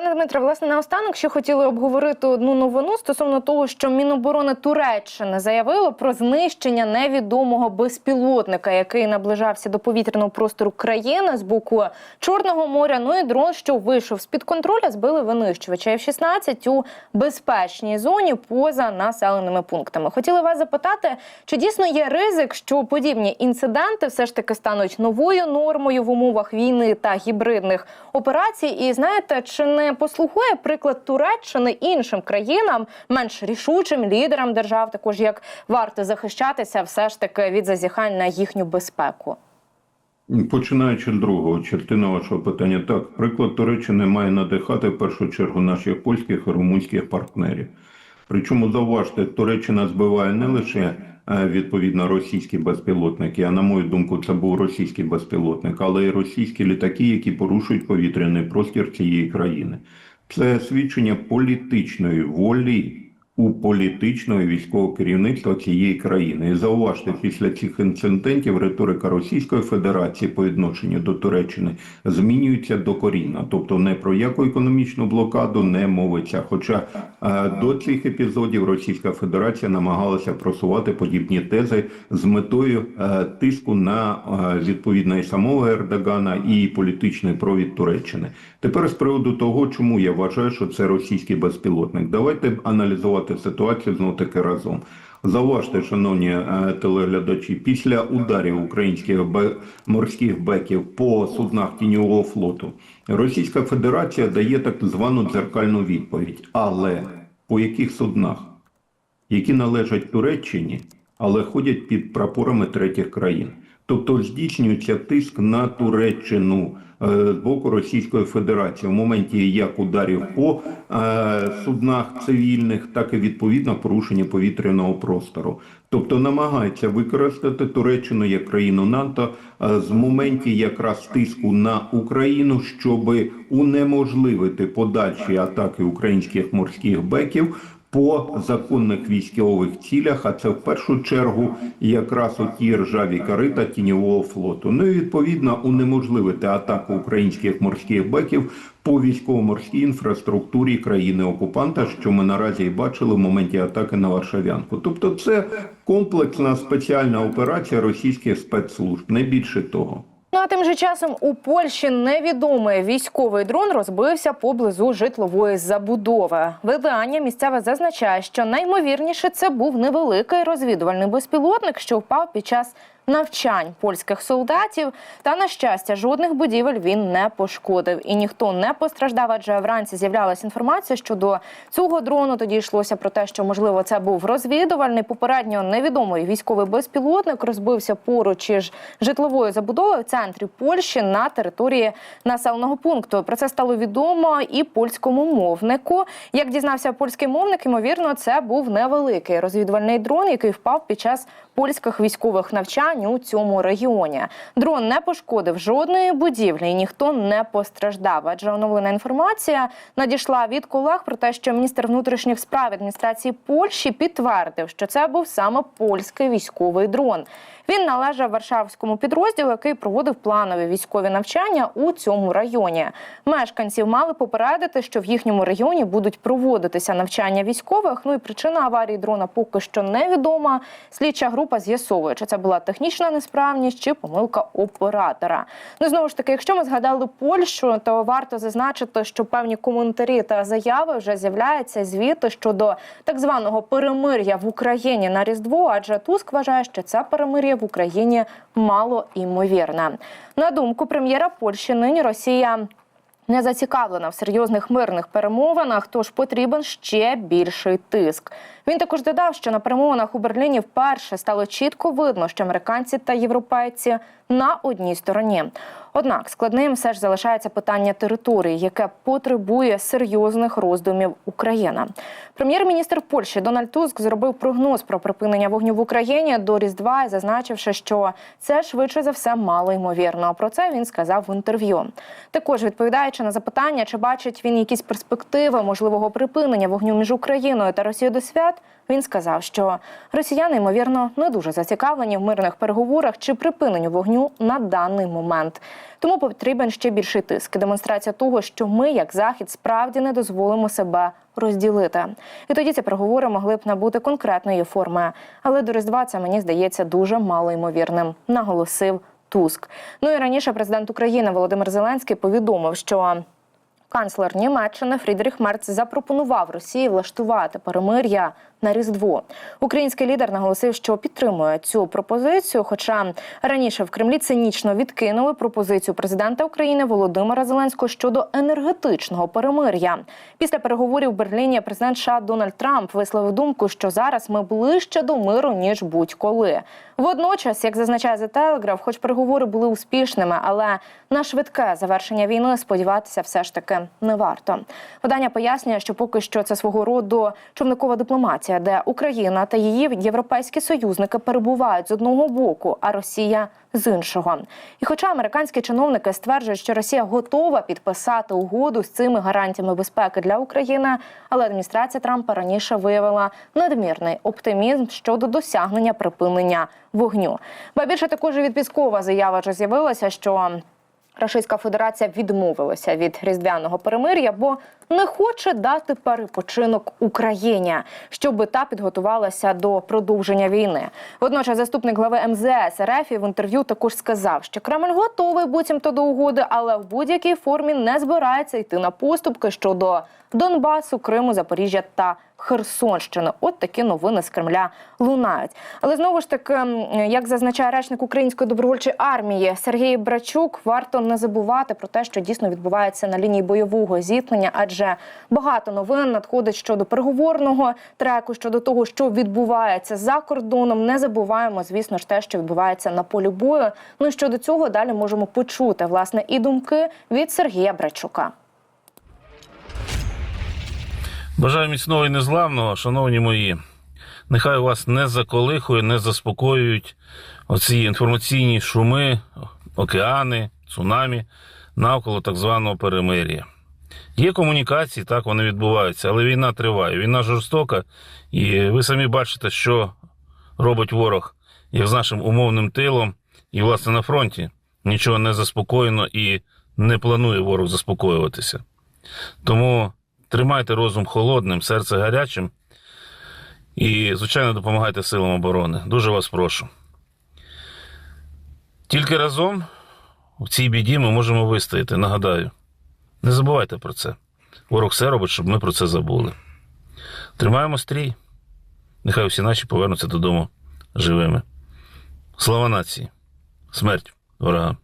Пане Дмитре, власне, наостанок ще хотіли обговорити одну новину стосовно того, що Міноборони Туреччини заявило про знищення невідомого безпілотника, який наближався до повітряного простору країни з боку Чорного моря. Ну і дрон, що вийшов з під контролю, збили винищувача F-16 у безпечній зоні поза населеними пунктами. Хотіли вас запитати, чи дійсно є ризик, що подібні інциденти все ж таки стануть новою нормою в умовах війни та гібридних операцій? І знаєте, чи не послугує приклад Туреччини іншим країнам, менш рішучим лідерам держав, також як варто захищатися, все ж таки від зазіхань на їхню безпеку? Починаючи з другого частини вашого питання, так, приклад Туреччини має надихати в першу чергу наших польських і румунських партнерів. Причому зауважте, Туреччина збиває не лише відповідно російські безпілотники, а на мою думку, це був російський безпілотник, але й російські літаки, які порушують повітряний простір цієї країни. Це свідчення політичної волі у політичного і військового керівництва цієї країни. І зауважте, після цих інцидентів риторика Російської Федерації по відношенню до Туреччини змінюється докорінно. Тобто не про яку економічну блокаду не мовиться. Хоча е, до цих епізодів Російська Федерація намагалася просувати подібні тези з метою е, тиску на е, відповідно і самого Ердогана і політичний провід Туреччини. Тепер з приводу того, чому я вважаю, що це російський безпілотник. Давайте аналізувати ситуацію знову таки разом. Зауважте, шановні е, телеглядачі, після ударів українських морських беків по суднах тіньового флоту Російська Федерація дає так звану дзеркальну відповідь. Але по яких суднах? які належать Туреччині, але ходять під прапорами третіх країн. Тобто здійснюється тиск на Туреччину е, з боку Російської Федерації в моменті як ударів по е, суднах цивільних, так і відповідно порушення повітряного простору. Тобто намагається використати Туреччину як країну НАТО е, з моменті якраз тиску на Україну, щоб унеможливити подальші атаки українських морських беків по законних військових цілях, а це в першу чергу якраз оті ржаві корита тіньового флоту. Ну і відповідно унеможливити атаку українських морських беків по військово-морській інфраструктурі країни окупанта, що ми наразі і бачили в моменті атаки на Варшавянку. Тобто, це комплексна спеціальна операція російських спецслужб, не більше того. Ну а тим же часом у Польщі невідомий військовий дрон розбився поблизу житлової забудови. Видання місцеве зазначає, що наймовірніше це був невеликий розвідувальний безпілотник, що впав під час навчань польських солдатів. Та на щастя, жодних будівель він не пошкодив, і ніхто не постраждав. Адже вранці з'являлася інформація щодо цього дрону. Тоді йшлося про те, що можливо це був розвідувальний. Попередньо невідомий військовий безпілотник розбився поруч із житловою забудовою в центрі Польщі на території населеного пункту. Про це стало відомо і польському мовнику. Як дізнався польський мовник, ймовірно, це був невеликий розвідувальний дрон, який впав під час польських військових навчань у цьому регіоні. Дрон не пошкодив жодної будівлі, і ніхто не постраждав. Адже оновлена інформація надійшла від колег про те, що міністр внутрішніх справ адміністрації Польщі підтвердив, що це був саме польський військовий дрон. Він належав Варшавському підрозділу, який проводив планові військові навчання у цьому районі. Мешканців мали попередити, що в їхньому регіоні будуть проводитися навчання військових. Ну і причина аварії дрона поки що невідома. Слідча група з'ясовує, чи це була технічна несправність чи помилка оператора. Ну знову ж таки, якщо ми згадали Польщу, то варто зазначити, що певні коментарі та заяви вже з'являються звіти щодо так званого перемир'я в Україні на Різдво, адже Туск вважає, що це перемир'я в Україні мало імовірне. На думку прем'єра Польщі, нині Росія. Не зацікавлена в серйозних мирних перемовинах, тож потрібен ще більший тиск. Він також додав, що на перемовинах у Берліні вперше стало чітко видно, що американці та європейці на одній стороні. Однак складним все ж залишається питання території, яке потребує серйозних роздумів Україна. Прем'єр-міністр Польщі Дональд Туск зробив прогноз про припинення вогню в Україні до Різдва, зазначивши, що це швидше за все мало ймовірно. Про це він сказав в інтерв'ю. Також відповідаючи на запитання, чи бачить він якісь перспективи можливого припинення вогню між Україною та Росією до свят. Він сказав, що росіяни ймовірно не дуже зацікавлені в мирних переговорах чи припиненню вогню на даний момент. Тому потрібен ще більший тиск демонстрація того, що ми, як захід, справді не дозволимо себе розділити. І тоді ці переговори могли б набути конкретної форми. Але до Різдва це мені здається дуже малоймовірним, наголосив Туск. Ну і раніше президент України Володимир Зеленський повідомив, що Канцлер Німеччини Фрідріх Мерц запропонував Росії влаштувати перемир'я на Різдво. Український лідер наголосив, що підтримує цю пропозицію. Хоча раніше в Кремлі цинічно відкинули пропозицію президента України Володимира Зеленського щодо енергетичного перемир'я. Після переговорів в Берліні президент США Дональд Трамп висловив думку, що зараз ми ближче до миру ніж будь-коли. Водночас, як зазначає The Telegraph, хоч переговори були успішними, але на швидке завершення війни сподіватися все ж таки не варто. Видання пояснює, що поки що це свого роду човникова дипломатія, де Україна та її європейські союзники перебувають з одного боку, а Росія з іншого. І хоча американські чиновники стверджують, що Росія готова підписати угоду з цими гарантіями безпеки для України, але адміністрація Трампа раніше виявила надмірний оптимізм щодо досягнення припинення вогню. Ба більше також від Піскова заява вже з'явилася, що Російська Федерація відмовилася від різдвяного перемир'я, бо не хоче дати перепочинок Україні, щоб та підготувалася до продовження війни. Водночас, заступник глави МЗС РФ в інтерв'ю також сказав, що Кремль готовий буцімто до угоди, але в будь-якій формі не збирається йти на поступки щодо Донбасу, Криму, Запоріжжя та Херсонщини. От такі новини з Кремля лунають. Але знову ж таки, як зазначає речник Української добровольчої армії Сергій Брачук, варто не забувати про те, що дійсно відбувається на лінії бойового зіткнення, адже багато новин надходить щодо переговорного треку, щодо того, що відбувається за кордоном. Не забуваємо, звісно ж, те, що відбувається на полі бою. Ну і щодо цього далі можемо почути власне і думки від Сергія Брачука. Бажаю міцного і незламного, шановні мої. Нехай вас не заколихує, не заспокоюють оці інформаційні шуми, океани, цунамі навколо так званого перемир'я. Є комунікації, так вони відбуваються, але війна триває, війна жорстока, і ви самі бачите, що робить ворог і з нашим умовним тилом, і, власне, на фронті нічого не заспокоєно і не планує ворог заспокоюватися. Тому тримайте розум холодним, серце гарячим і, звичайно, допомагайте силам оборони. Дуже вас прошу. Тільки разом в цій біді ми можемо вистояти, нагадаю. Не забувайте про це. Ворог все робить, щоб ми про це забули. Тримаємо стрій. Нехай усі наші повернуться додому живими. Слава нації! Смерть ворогам!